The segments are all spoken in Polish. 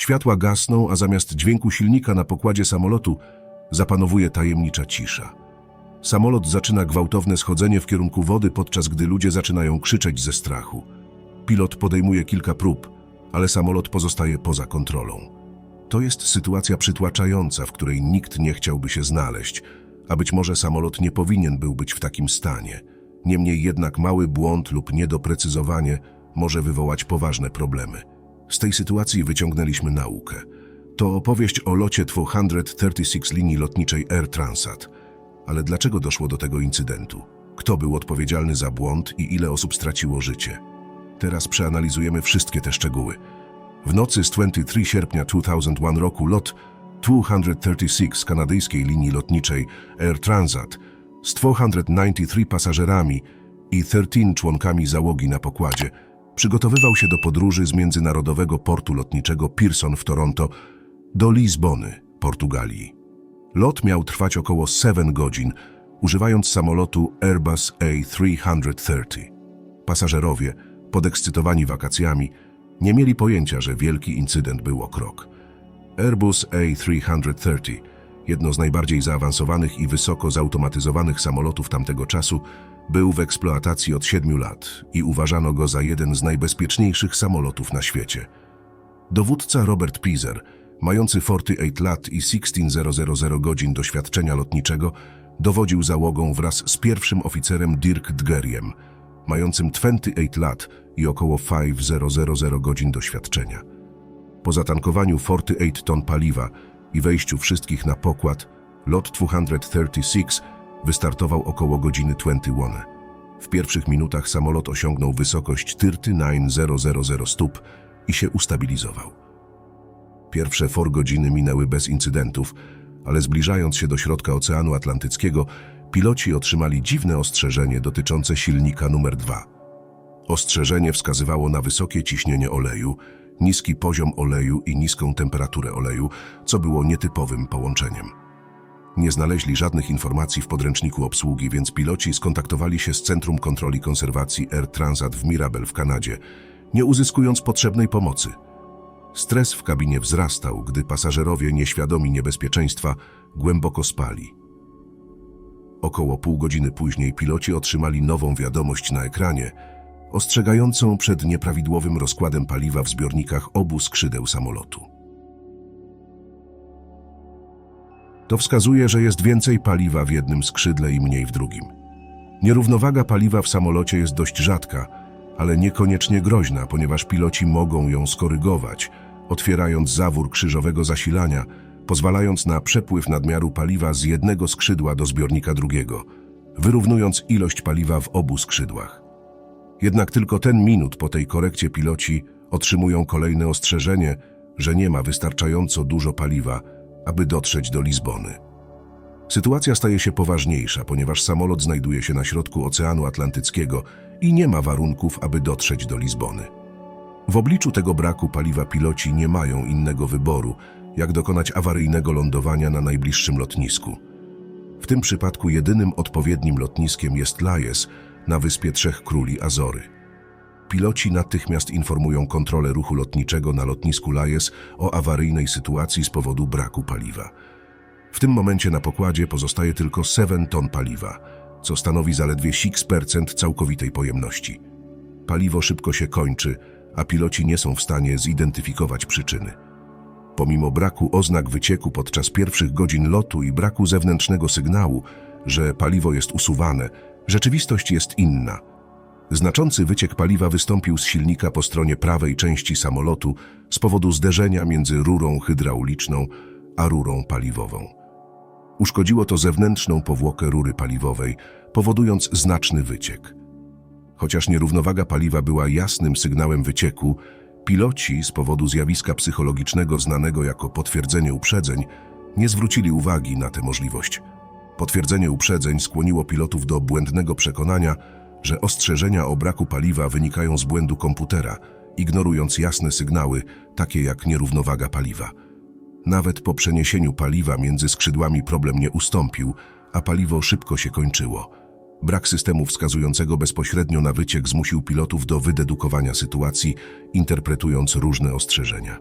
Światła gasną, a zamiast dźwięku silnika na pokładzie samolotu zapanowuje tajemnicza cisza. Samolot zaczyna gwałtowne schodzenie w kierunku wody, podczas gdy ludzie zaczynają krzyczeć ze strachu. Pilot podejmuje kilka prób, ale samolot pozostaje poza kontrolą. To jest sytuacja przytłaczająca, w której nikt nie chciałby się znaleźć, a być może samolot nie powinien był być w takim stanie. Niemniej jednak mały błąd lub niedoprecyzowanie może wywołać poważne problemy. Z tej sytuacji wyciągnęliśmy naukę. To opowieść o locie 236 linii lotniczej Air Transat. Ale dlaczego doszło do tego incydentu? Kto był odpowiedzialny za błąd i ile osób straciło życie? Teraz przeanalizujemy wszystkie te szczegóły. W nocy z 23 sierpnia 2001 roku lot 236 kanadyjskiej linii lotniczej Air Transat z 293 pasażerami i 13 członkami załogi na pokładzie przygotowywał się do podróży z międzynarodowego portu lotniczego Pearson w Toronto do Lizbony, Portugalii. Lot miał trwać około 7 godzin, używając samolotu Airbus A330. Pasażerowie, podekscytowani wakacjami, nie mieli pojęcia, że wielki incydent był o krok. Airbus A330, jedno z najbardziej zaawansowanych i wysoko zautomatyzowanych samolotów tamtego czasu, był w eksploatacji od 7 lat i uważano go za jeden z najbezpieczniejszych samolotów na świecie. Dowódca Robert Pizer, mający 48 lat i 16000 godzin doświadczenia lotniczego, dowodził załogą wraz z pierwszym oficerem Dirk Dgeriem, mającym 28 lat i około 5000 godzin doświadczenia. Po zatankowaniu 48 ton paliwa i wejściu wszystkich na pokład, lot 236 wystartował około godziny 21. W pierwszych minutach samolot osiągnął wysokość 39000 stóp i się ustabilizował. Pierwsze 4 godziny minęły bez incydentów, ale zbliżając się do środka Oceanu Atlantyckiego, piloci otrzymali dziwne ostrzeżenie dotyczące silnika numer 2. Ostrzeżenie wskazywało na wysokie ciśnienie oleju, niski poziom oleju i niską temperaturę oleju, co było nietypowym połączeniem. Nie znaleźli żadnych informacji w podręczniku obsługi, więc piloci skontaktowali się z Centrum Kontroli Konserwacji Air Transat w Mirabel w Kanadzie, nie uzyskując potrzebnej pomocy. Stres w kabinie wzrastał, gdy pasażerowie nieświadomi niebezpieczeństwa głęboko spali. Około pół godziny później piloci otrzymali nową wiadomość na ekranie, ostrzegającą przed nieprawidłowym rozkładem paliwa w zbiornikach obu skrzydeł samolotu. To wskazuje, że jest więcej paliwa w jednym skrzydle i mniej w drugim. Nierównowaga paliwa w samolocie jest dość rzadka, ale niekoniecznie groźna, ponieważ piloci mogą ją skorygować, otwierając zawór krzyżowego zasilania, pozwalając na przepływ nadmiaru paliwa z jednego skrzydła do zbiornika drugiego, wyrównując ilość paliwa w obu skrzydłach. Jednak tylko ten minut po tej korekcie piloci otrzymują kolejne ostrzeżenie, że nie ma wystarczająco dużo paliwa, aby dotrzeć do Lizbony. Sytuacja staje się poważniejsza, ponieważ samolot znajduje się na środku Oceanu Atlantyckiego i nie ma warunków, aby dotrzeć do Lizbony. W obliczu tego braku paliwa piloci nie mają innego wyboru, jak dokonać awaryjnego lądowania na najbliższym lotnisku. W tym przypadku jedynym odpowiednim lotniskiem jest Lajes na Wyspie Trzech Króli Azory. Piloci natychmiast informują kontrolę ruchu lotniczego na lotnisku Lajes o awaryjnej sytuacji z powodu braku paliwa. W tym momencie na pokładzie pozostaje tylko 7 ton paliwa, co stanowi zaledwie 6% całkowitej pojemności. Paliwo szybko się kończy, a piloci nie są w stanie zidentyfikować przyczyny. Pomimo braku oznak wycieku podczas pierwszych godzin lotu i braku zewnętrznego sygnału, że paliwo jest usuwane, rzeczywistość jest inna. Znaczący wyciek paliwa wystąpił z silnika po stronie prawej części samolotu z powodu zderzenia między rurą hydrauliczną a rurą paliwową. Uszkodziło to zewnętrzną powłokę rury paliwowej, powodując znaczny wyciek. Chociaż nierównowaga paliwa była jasnym sygnałem wycieku, piloci z powodu zjawiska psychologicznego znanego jako potwierdzenie uprzedzeń nie zwrócili uwagi na tę możliwość. Potwierdzenie uprzedzeń skłoniło pilotów do błędnego przekonania, że ostrzeżenia o braku paliwa wynikają z błędu komputera, ignorując jasne sygnały, takie jak nierównowaga paliwa. Nawet po przeniesieniu paliwa między skrzydłami problem nie ustąpił, a paliwo szybko się kończyło. Brak systemu wskazującego bezpośrednio na wyciek zmusił pilotów do wydedukowania sytuacji, interpretując różne ostrzeżenia.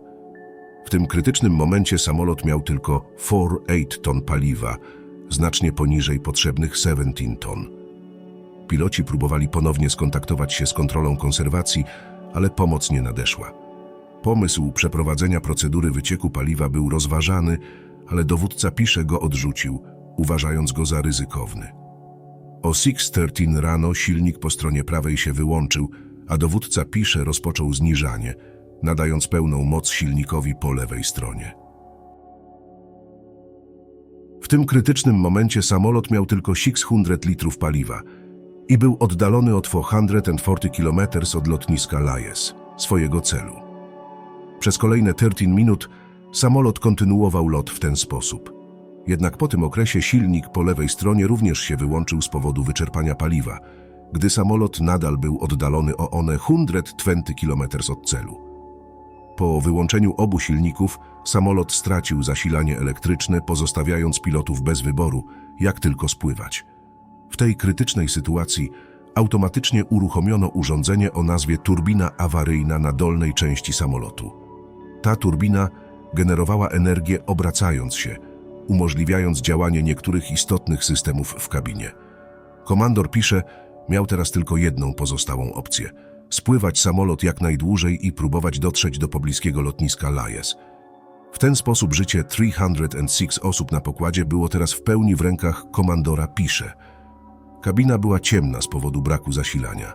W tym krytycznym momencie samolot miał tylko 4-8 ton paliwa, znacznie poniżej potrzebnych 17 ton. Piloci próbowali ponownie skontaktować się z kontrolą konserwacji, ale pomoc nie nadeszła. Pomysł przeprowadzenia procedury wycieku paliwa był rozważany, ale dowódca Pisze go odrzucił, uważając go za ryzykowny. O 6.13 rano silnik po stronie prawej się wyłączył, a dowódca Pisze rozpoczął zniżanie, nadając pełną moc silnikowi po lewej stronie. Tym krytycznym momencie samolot miał tylko 600 litrów paliwa i był oddalony o 240 km od lotniska Lajes, swojego celu. Przez kolejne 13 minut samolot kontynuował lot w ten sposób. Jednak po tym okresie silnik po lewej stronie również się wyłączył z powodu wyczerpania paliwa, gdy samolot nadal był oddalony o one 120 km od celu. Po wyłączeniu obu silników samolot stracił zasilanie elektryczne, pozostawiając pilotów bez wyboru, jak tylko spływać. W tej krytycznej sytuacji automatycznie uruchomiono urządzenie o nazwie turbina awaryjna na dolnej części samolotu. Ta turbina generowała energię obracając się, umożliwiając działanie niektórych istotnych systemów w kabinie. Komandor pisze, miał teraz tylko jedną pozostałą opcję – spływać samolot jak najdłużej i próbować dotrzeć do pobliskiego lotniska Lajes. W ten sposób życie 306 osób na pokładzie było teraz w pełni w rękach komandora Pisze. Kabina była ciemna z powodu braku zasilania.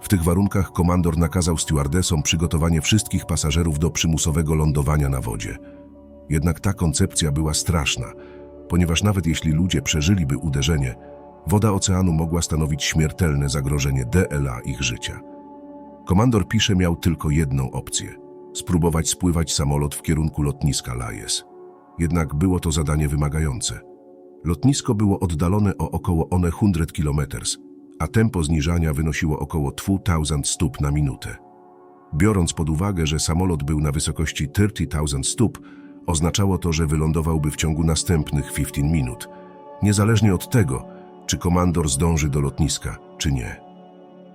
W tych warunkach komandor nakazał stewardesom przygotowanie wszystkich pasażerów do przymusowego lądowania na wodzie. Jednak ta koncepcja była straszna, ponieważ nawet jeśli ludzie przeżyliby uderzenie, woda oceanu mogła stanowić śmiertelne zagrożenie DLA ich życia. Komandor Pisze miał tylko jedną opcję – spróbować spływać samolot w kierunku lotniska Lajes. Jednak było to zadanie wymagające. Lotnisko było oddalone o około one 100 km, a tempo zniżania wynosiło około 2000 stóp na minutę. Biorąc pod uwagę, że samolot był na wysokości 30,000 stóp, oznaczało to, że wylądowałby w ciągu następnych 15 minut, niezależnie od tego, czy komandor zdąży do lotniska, czy nie.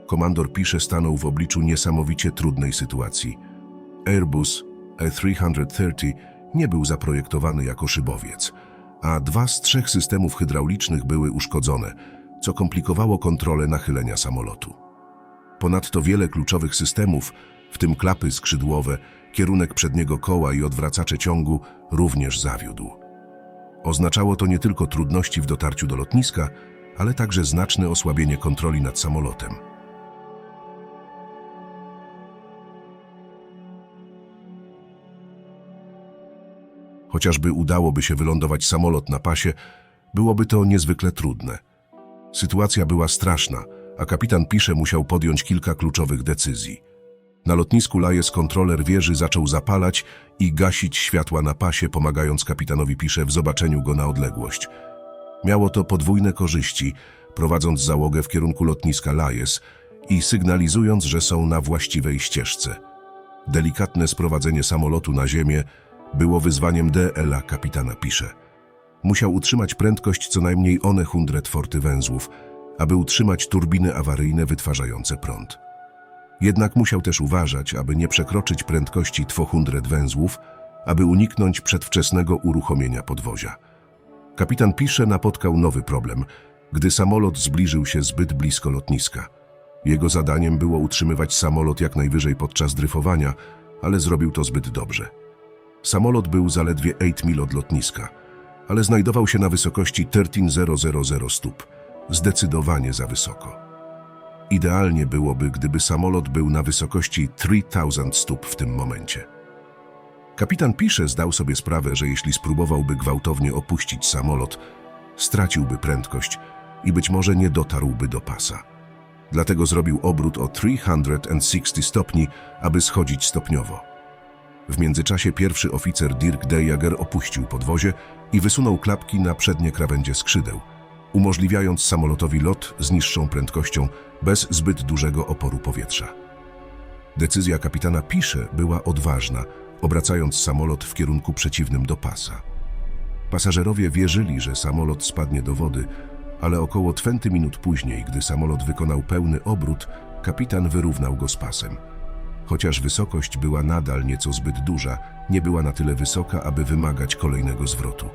Komandor Pisze stanął w obliczu niesamowicie trudnej sytuacji. Airbus A330 nie był zaprojektowany jako szybowiec, a dwa z trzech systemów hydraulicznych były uszkodzone, co komplikowało kontrolę nachylenia samolotu. Ponadto wiele kluczowych systemów, w tym klapy skrzydłowe, kierunek przedniego koła i odwracacze ciągu, również zawiódł. Oznaczało to nie tylko trudności w dotarciu do lotniska, ale także znaczne osłabienie kontroli nad samolotem. Chociażby udałoby się wylądować samolot na pasie, byłoby to niezwykle trudne. Sytuacja była straszna, a kapitan Pisze musiał podjąć kilka kluczowych decyzji. Na lotnisku Lajes kontroler wieży zaczął zapalać i gasić światła na pasie, pomagając kapitanowi Pisze w zobaczeniu go na odległość. Miało to podwójne korzyści, prowadząc załogę w kierunku lotniska Lajes i sygnalizując, że są na właściwej ścieżce. Delikatne sprowadzenie samolotu na ziemię było wyzwaniem DLA, kapitana pisze. Musiał utrzymać prędkość co najmniej one 100 forty węzłów, aby utrzymać turbiny awaryjne wytwarzające prąd. Jednak musiał też uważać, aby nie przekroczyć prędkości 200 węzłów, aby uniknąć przedwczesnego uruchomienia podwozia. Kapitan Pisze napotkał nowy problem, gdy samolot zbliżył się zbyt blisko lotniska. Jego zadaniem było utrzymywać samolot jak najwyżej podczas dryfowania, ale zrobił to zbyt dobrze. Samolot był zaledwie 8 mil od lotniska, ale znajdował się na wysokości 13000 stóp. Zdecydowanie za wysoko. Idealnie byłoby, gdyby samolot był na wysokości 3000 stóp w tym momencie. Kapitan Pisze zdał sobie sprawę, że jeśli spróbowałby gwałtownie opuścić samolot, straciłby prędkość i być może nie dotarłby do pasa. Dlatego zrobił obrót o 360 stopni, aby schodzić stopniowo. W międzyczasie pierwszy oficer Dirk de Jager opuścił podwozie i wysunął klapki na przednie krawędzie skrzydeł, umożliwiając samolotowi lot z niższą prędkością bez zbyt dużego oporu powietrza. Decyzja kapitana Pisze była odważna, obracając samolot w kierunku przeciwnym do pasa. Pasażerowie wierzyli, że samolot spadnie do wody, ale około 20 minut później, gdy samolot wykonał pełny obrót, kapitan wyrównał go z pasem. Chociaż wysokość była nadal nieco zbyt duża, nie była na tyle wysoka, aby wymagać kolejnego zwrotu.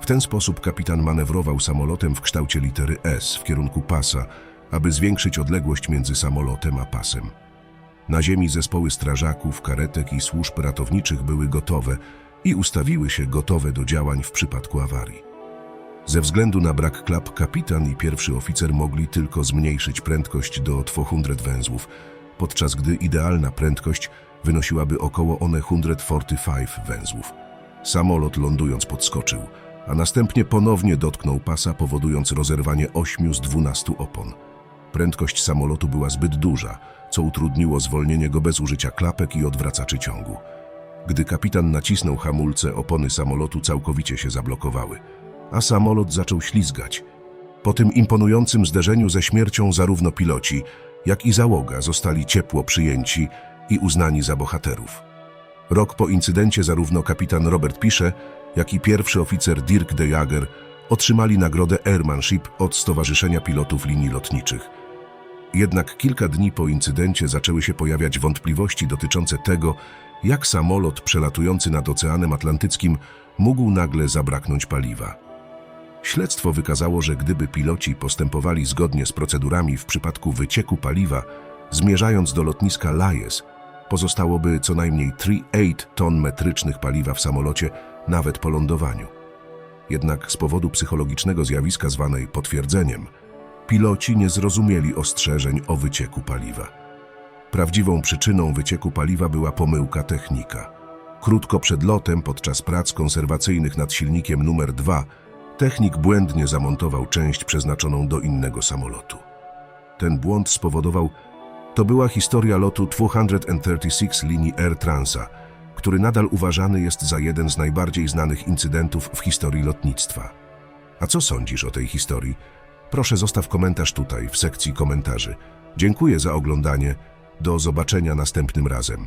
W ten sposób kapitan manewrował samolotem w kształcie litery S w kierunku pasa, aby zwiększyć odległość między samolotem a pasem. Na ziemi zespoły strażaków, karetek i służb ratowniczych były gotowe i ustawiły się gotowe do działań w przypadku awarii. Ze względu na brak klap kapitan i pierwszy oficer mogli tylko zmniejszyć prędkość do 200 węzłów, podczas gdy idealna prędkość wynosiłaby około one 145 węzłów. Samolot lądując podskoczył, a następnie ponownie dotknął pasa, powodując rozerwanie 8 z 12 opon. Prędkość samolotu była zbyt duża, co utrudniło zwolnienie go bez użycia klapek i odwracaczy ciągu. Gdy kapitan nacisnął hamulce, opony samolotu całkowicie się zablokowały, a samolot zaczął ślizgać. Po tym imponującym zderzeniu ze śmiercią zarówno piloci, jak i załoga zostali ciepło przyjęci i uznani za bohaterów. Rok po incydencie zarówno kapitan Robert Pisze, jak i pierwszy oficer Dirk de Jager otrzymali nagrodę Airmanship od Stowarzyszenia Pilotów Linii Lotniczych. Jednak kilka dni po incydencie zaczęły się pojawiać wątpliwości dotyczące tego, jak samolot przelatujący nad Oceanem Atlantyckim mógł nagle zabraknąć paliwa. Śledztwo wykazało, że gdyby piloci postępowali zgodnie z procedurami w przypadku wycieku paliwa, zmierzając do lotniska Lajes, pozostałoby co najmniej 3,8 ton metrycznych paliwa w samolocie, nawet po lądowaniu. Jednak z powodu psychologicznego zjawiska zwanej potwierdzeniem, piloci nie zrozumieli ostrzeżeń o wycieku paliwa. Prawdziwą przyczyną wycieku paliwa była pomyłka technika. Krótko przed lotem, podczas prac konserwacyjnych nad silnikiem numer 2, technik błędnie zamontował część przeznaczoną do innego samolotu. Ten błąd spowodował, to była historia lotu 236 linii Air Transa, który nadal uważany jest za jeden z najbardziej znanych incydentów w historii lotnictwa. A co sądzisz o tej historii? Proszę zostaw komentarz tutaj, w sekcji komentarzy. Dziękuję za oglądanie. Do zobaczenia następnym razem.